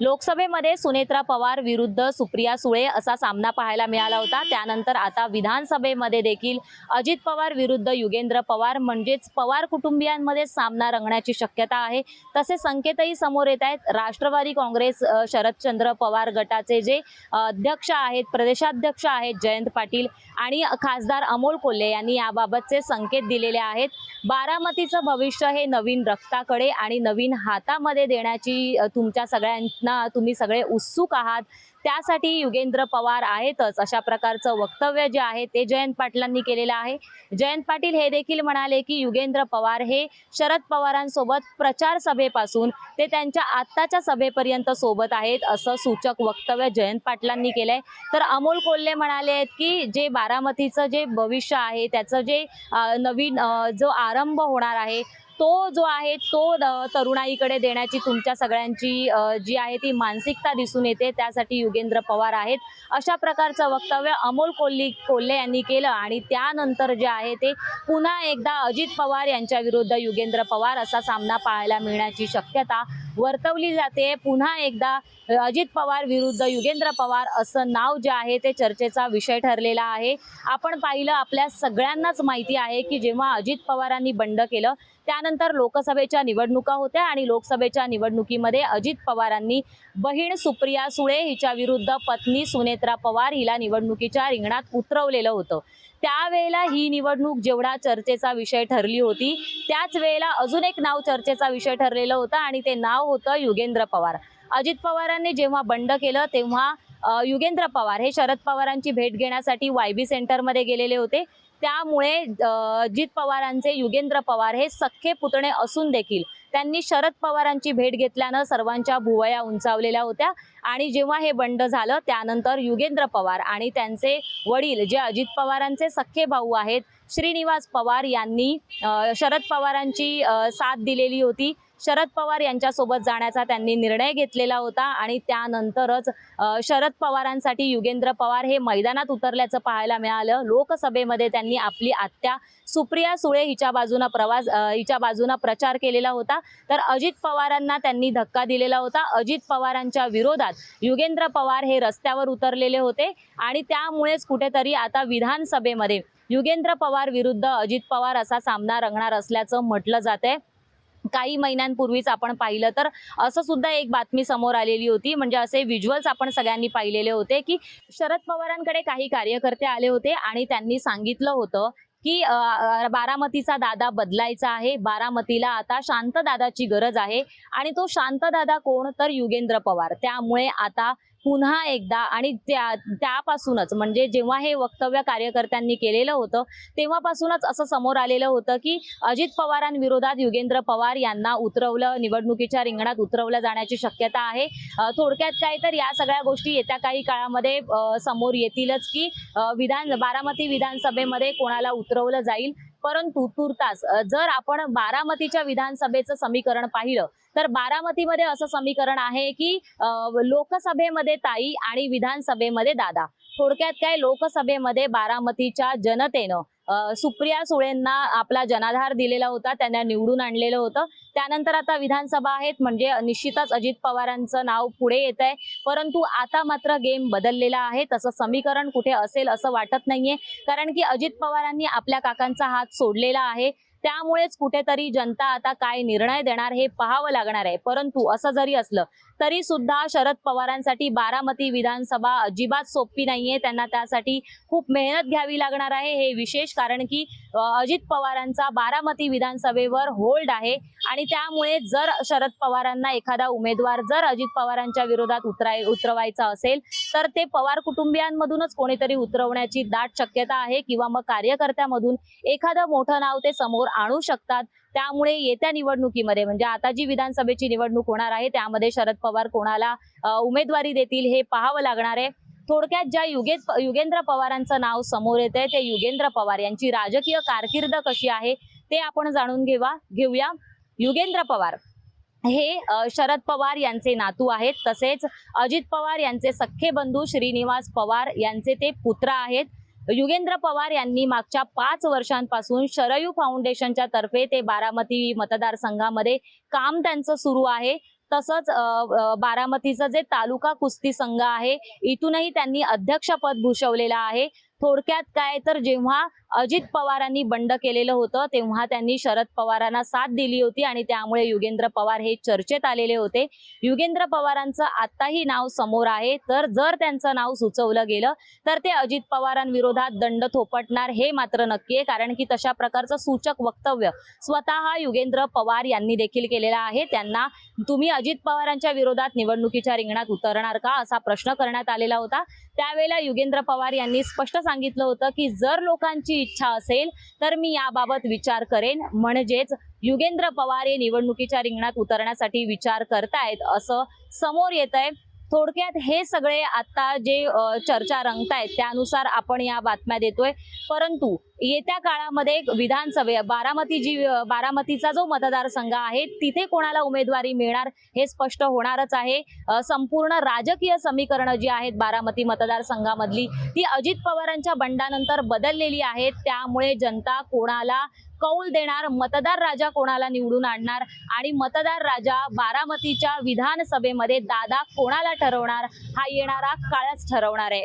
लोकसभेमध्ये सुनेत्रा पवार विरुद्ध सुप्रिया सुळे असा सामना पाहायला मिळाला होता. त्यानंतर आता विधानसभेमध्ये देखील अजित पवार विरुद्ध युगेंद्र पवार म्हणजेच पवार कुटुंबियांमध्ये सामना रंगण्याची शक्यता आहे. तसे संकेतही समोर येत आहेत. राष्ट्रवादी काँग्रेस शरदचंद्र पवार गटाचे जे अध्यक्ष आहेत प्रदेशाध्यक्ष आहेत जयंत पाटील आणि खासदार अमोल कोल्हे यांनी याबाबतचे संकेत दिलेले आहेत. बारामतीचं भविष्य हे नवीन रक्ताकडे आणि नवीन हातामध्ये देण्याची तुमच्या सगळ्यांना ना तुम्ही सगळे उत्सुक आहात. त्यासाठी युगेंद्र पवार आहेतच. अशा प्रकारचं वक्तव्य जे आहे ते जयंत पाटलांनी केलेलं आहे. जयंत पाटील हे देखील म्हणाले की युगेंद्र पवार हे शरद पवारांसोबत प्रचार सभेपासून ते त्यांच्या आत्ताच्या सभेपर्यंत सोबत आहेत असं सूचक वक्तव्य जयंत पाटलांनी केलंय. तर अमोल कोल्हे म्हणाले आहेत की जे बारामतीचं जे भविष्य आहे त्याचं जे नवीन जो आरंभ होणार आहे तो जो आहे तो तरुणाईकडे देण्याची तुमच्या सगळ्यांची जी आहे ती मानसिकता दिसून येते. त्यासाठी युगेंद्र पवार आहेत. अशा प्रकारचं वक्तव्य अमोल कोल्ही कोल्हे यांनी केलं आणि त्यानंतर जे आहे ते पुन्हा एकदा अजित पवार यांच्या विरुद्ध युगेंद्र पवार असा सामना पाहायला मिळण्याची शक्यता वर्तवली जाते. पुन्हा एकदा अजित पवार विरुद्ध युगेंद्र पवार असं नाव जे आहे ते चर्चेचा विषय ठरलेला आहे. आपण पाहिलं आपल्या सगळ्यांनाच माहिती आहे की जेव्हा अजित पवारांनी बंड केलं त्यानंतर लोकसभेच्या निवडणुका होत्या आणि लोकसभेच्या निवडणुकीमध्ये अजित पवारांनी बहीण सुप्रिया सुळे हिच्या विरुद्ध पत्नी सुनेत्रा पवार हिला निवडणुकीच्या रिंगणात उतरवलेलं होतं. त्यावेळेला ही निवडणूक जेवढा चर्चेचा विषय ठरली होती त्याच वेळेला अजून एक नाव चर्चेचा विषय ठरलेलं होतं आणि ते नाव होतं युगेंद्र पवार. अजित पवारांनी जेव्हा बंड केलं तेव्हा युगेंद्र पवार हे शरद पवारांची भेट घेण्यासाठी वाय बी सेंटरमध्ये गेलेले होते. त्यामुळे अजित पवारांचे युगेंद्र पवार हे सख्खे पुतणे असून देखील त्यांनी शरद पवारांची भेट घेतल्यानं सर्वांच्या भुवया उंचावलेल्या होत्या. आणि जेव्हा हे बंड झालं त्यानंतर युगेंद्र पवार आणि त्यांचे वडील जे अजित पवारांचे सख्खे भाऊ आहेत श्रीनिवास पवार यांनी शरद पवारांची साथ दिलेली होती. शरद पवार यांच्यासोबत जाण्याचा त्यांनी निर्णय घेतलेला होता आणि त्यानंतरच शरद पवारांसाठी युगेंद्र पवार हे मैदानात उतरल्याचं पाहायला मिळालं. लोकसभेमध्ये त्यांनी आपली आत्या सुप्रिया सुळे हिच्या बाजूनं प्रवास हिच्या बाजूनं प्रचार केलेला होता. तर अजित पवारांना त्यांनी धक्का दिलेला होता. अजित पवारांच्या विरोधात युगेंद्र पवार हे रस्त्यावर उतरलेले होते आणि त्यामुळेच कुठेतरी आता विधानसभेमध्ये युगेंद्र पवार विरुद्ध अजित पवार असा सामना रंगणार असल्याचं म्हटलं जातंय. काही महिन्यांपूर्वीच आपण पाहिलं. तर असं सुद्धा एक बातमी समोर आलेली होती. म्हणजे असे व्हिज्युअल्स आपण सगळ्यांनी पाहिलेले होते की शरद पवारांकडे काही कार्यकर्ते आले होते आणि त्यांनी सांगितलं होतं की बारामतीचा दादा बदलायचा आहे. बारामतीला आता शांत दादाची गरज आहे आणि तो शांत दादा कोण? तर युगेंद्र पवार. त्यामुळे आता पुन्हा एकदा आणि त्या त्यापासूनच म्हणजे जेव्हा हे वक्तव्य कार्यकर्त्यांनी केलेलं होतं तेव्हापासूनच असं समोर आलेलं होतं की अजित पवारांविरोधात युगेंद्र पवार यांना उतरवलं निवडणुकीच्या रिंगणात उतरवलं जाण्याची शक्यता आहे. थोडक्यात काय तर या सगळ्या गोष्टी येत्या काही काळामध्ये समोर येतीलच की विधान बारामती विधानसभेमध्ये कोणाला उतरवलं जाईल. परंतु तुर्तास जर आपण बारामतीच्या विधानसभेचं समीकरण पाहिलं तर बारामतीमध्ये असं समीकरण आहे की लोकसभेमध्ये ताई आणि विधानसभेमध्ये दादा. थोडक्यात काय लोकसभेमध्ये बारामतीच्या जनतेनं सुप्रिया सुळेंना आपला जनाधार दिलेला होता त्यांना निवडून आणलेलं होतं. त्यानंतर आता विधानसभा आहेत म्हणजे निश्चितच अजित पवारांचं नाव पुढे येत आहे. परंतु आता मात्र गेम बदललेला आहे तसं समीकरण कुठे असेल असं वाटत नाहीये. कारण की अजित पवारांनी आपल्या काकांचा हात सोडलेला आहे. त्यामुळेच कुठेतरी जनता आता काय निर्णय देणार हे पाहावं लागणार आहे. परंतु असं जरी असलं तरी सुद्धा शरद पवारांसाठी बारामती विधानसभा अजिबात सोपी नाहीये. त्यांना त्यासाठी खूप मेहनत घ्यावी लागणार आहे. हे विशेष कारण की अजित पवारांचा बारामती विधानसभेवर होल्ड आहे. आणि त्यामुळे जर शरद पवारांना एखादा उमेदवार जर अजित पवारांच्या विरोधात उतराय उतरवायचा असेल तर ते पवार कुटुंबियांमधूनच कोणीतरी उतरवण्याची दाट शक्यता आहे किंवा मग कार्यकर्त्यामधून एखादं मोठं नाव ते समोर आणू शकतात. त्यामुळे येत्या निवडणुकीमध्ये म्हणजे आता जी विधानसभेची निवडणूक होणार आहे त्यामध्ये शरद पवार कोणाला उमेदवारी देतील हे पाहावं लागणार आहे. थोडक्यात ज्या युगे युगेंद्र पवारांचं नाव समोर येत आहे ते युगेंद्र पवार यांची राजकीय कारकीर्द कशी आहे ते आपण जाणून घेवा घेऊया. युगेंद्र पवार हे शरद पवार यांचे नातू आहेत तसेच अजित पवार यांचे सख्खे बंधू श्रीनिवास पवार यांचे ते पुत्र आहेत. युगेंद्र पवार यांनी मागच्या पाच वर्षांपासून शरयू फाउंडेशनच्या तर्फे ते बारामती मतदारसंघामध्ये काम त्यांचं सुरू आहे. तसंच अ, बारामतीचं जे तालुका कुस्ती संघ आहे इथूनही त्यांनी अध्यक्षपद भूषवलेलं आहे. थोडक्यात काय तर जेव्हा अजित पवारांनी बंड केलेलं होतं तेव्हा त्यांनी शरद पवारांना साथ दिली होती आणि त्यामुळे युगेंद्र पवार हे चर्चेत आलेले होते. युगेंद्र पवारांचं आताही नाव समोर आहे. तर जर त्यांचं नाव सुचवलं गेलं तर ते अजित पवारांविरोधात दंड थोपटणार हे मात्र नक्की आहे. कारण की तशा प्रकारचं सूचक वक्तव्य स्वतः युगेंद्र पवार यांनी देखील केलेलं आहे. त्यांना तुम्ही अजित पवारांच्या विरोधात निवडणुकीच्या रिंगणात उतरणार का? असा प्रश्न करण्यात आलेला होता. त्यावेळेला युगेंद्र पवार यांनी स्पष्ट सांगितलं होतं की जर लोकांची इच्छा असेल तर मी याबाबत विचार करेन. म्हणजेच युगेंद्र पवार हे निवडणुकीच्या रिंगणात उतरण्यासाठी विचार करतायत असं समोर येत आहे थोडक्यात हे सगळे आता जे चर्चा रंगतायत त्यानुसार आपण या बातम्या देतोय. परंतु येत्या काळामध्ये विधानसभे बारामती जी बारामतीचा जो मतदारसंघ आहे तिथे कोणाला उमेदवारी मिळणार हे स्पष्ट होणारच आहे. संपूर्ण राजकीय समीकरणं जी आहेत बारामती मतदारसंघामधली ती अजित पवारांच्या बंडानंतर बदललेली आहेत. त्यामुळे जनता कोणाला कौल देणार मतदार राजा कोणाला निवडून आणणार आणि मतदार राजा बारामतीच्या विधानसभेमध्ये दादा कोणाला ठरवणार हा येणारा काळच ठरवणार आहे.